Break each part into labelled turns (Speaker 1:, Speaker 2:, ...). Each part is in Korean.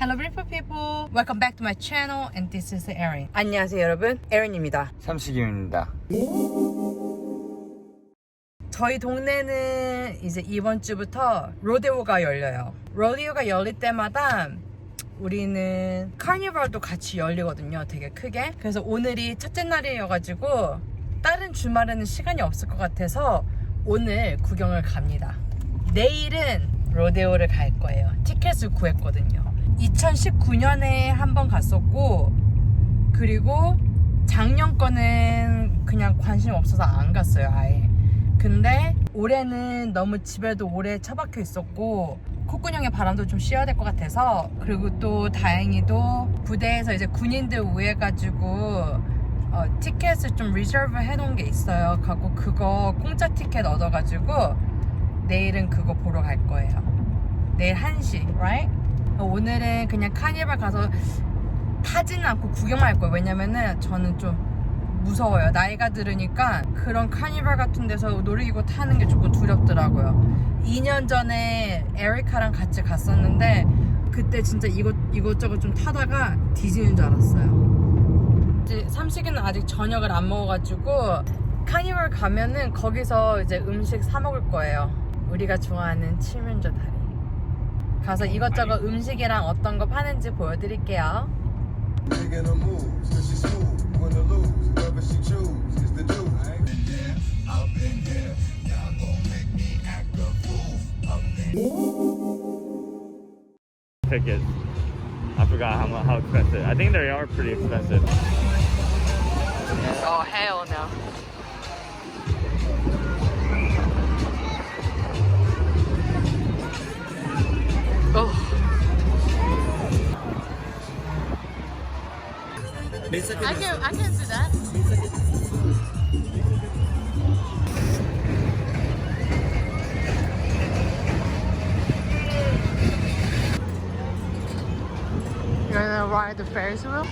Speaker 1: Hello beautiful people. Welcome back to my channel and this is Erin. 안녕하세요 여러분. 에린입니다.
Speaker 2: 삼식입니다.
Speaker 1: 저희 동네는 이제 이번 주부터 로데오가 열려요. 로데오가 열릴 때마다 우리는 카니발도 같이 열리거든요. 되게 크게. 그래서 오늘이 첫째 날이어가지고 다른 주말에는 시간이 없을 것 같아서 오늘 구경을 갑니다. 내일은 로데오를 갈 거예요. 티켓을 구했거든요. 2019년에 한 번 갔었고 그리고 작년 거는 그냥 관심 없어서 안 갔어요 아예. 근데 올해는 너무 집에도 오래 처박혀 있었고 콧구녕에 바람도 좀 쉬어야 될 것 같아서 그리고 또 다행히도 부대에서 이제 군인들 우회해가지고 어, 티켓을 좀 리저브 해놓은 게 있어요. 갖고 그거 공짜 티켓 얻어가지고 내일은 그거 보러 갈 거예요. 내일 1시 right? 어, 오늘은 그냥 카니발 가서 타지는 않고 구경만 할 거예요. 왜냐면은 저는 좀 무서워요. 나이가 들으니까 그런 카니발 같은 데서 놀이기구 타는 게 조금 두렵더라고요. 2년 전에 에리카랑 같이 갔었는데 그때 진짜 이것, 이것저것 좀 타다가 뒤지는 줄 알았어요. 삼식이는 아직 저녁을 안 먹어가지고 카니발 가면은 거기서 이제 음식 사 먹을 거예요. 우리가 좋아하는 칠면조 다리. 가서 이것저것 음식이랑 어떤 거 파는지 보여드릴게요.
Speaker 2: Tickets. I forgot how mu- how expensive. I think they are pretty expensive.
Speaker 1: Oh hell no. I can I can see that. You're gonna ride the Ferris wheel?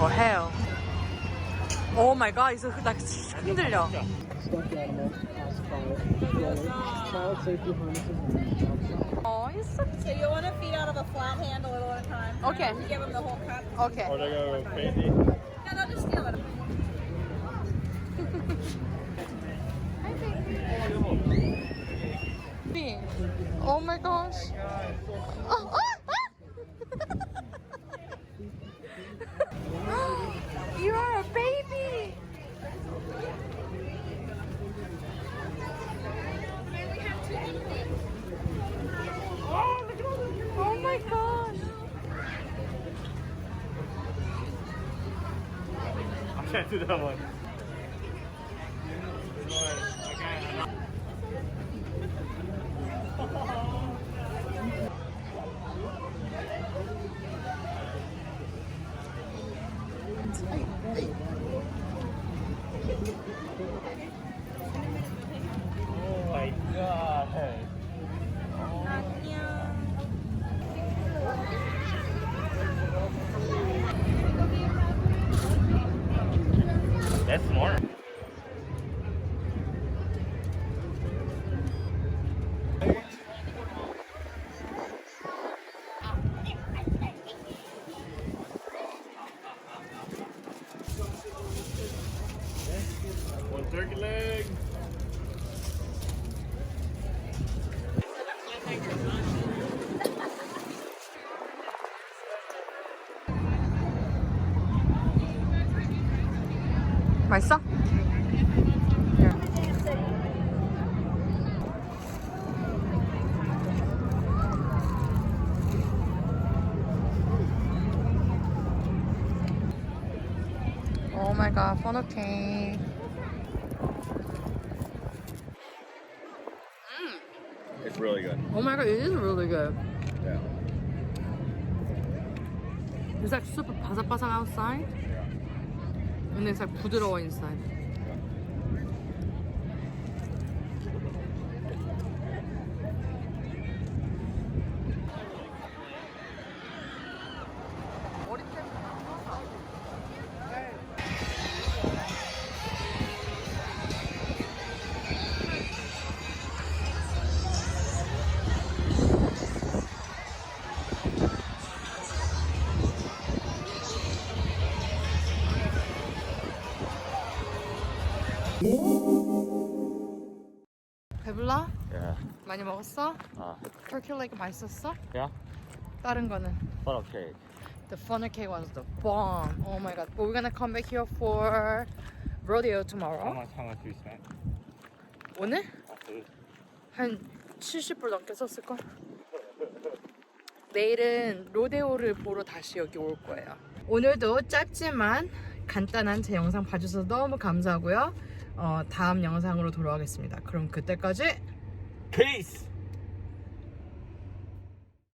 Speaker 1: Oh hell. Oh my god, 이거 나 흔들려.
Speaker 3: Stuffed animals, pacifier, child safety harnesses.
Speaker 1: Oh, it's so
Speaker 4: So you want to feed out of a flat
Speaker 1: Okay.
Speaker 4: You give them the whole cup.
Speaker 1: okay.
Speaker 2: Or they go crazy.
Speaker 4: No, they'll just steal it.
Speaker 1: Oh my gosh. Oh, ah, ah. you are a baby. Oh my gosh.
Speaker 2: I can't do that one. Turkey leg.
Speaker 1: 맛있어? Oh my god, funnel cake.
Speaker 2: It's really good.
Speaker 1: Oh my god, it is really good.
Speaker 2: Yeah.
Speaker 1: It's like super 바삭바삭 outside. And it's like 부드러워 inside. 많이 먹었어?
Speaker 2: Uh,
Speaker 1: 터키 레그 맛있었어?
Speaker 2: yeah.
Speaker 1: 다른 거는?
Speaker 2: Funnel cake.
Speaker 1: The funnel cake was the bomb. Oh my god. But we're gonna come back here for rodeo
Speaker 2: How
Speaker 1: tomorrow.
Speaker 2: much? How much we spent?
Speaker 1: 오늘
Speaker 2: on food?
Speaker 1: 한 70불 넘게 썼을 걸? 내일은 로데오를 보러 다시 여기 올 거예요. 오늘도 짧지만 간단한 제 영상 봐주셔서 너무 감사하고요. 어, 다음 영상으로 돌아오겠습니다. 그럼 그때까지
Speaker 2: Peace.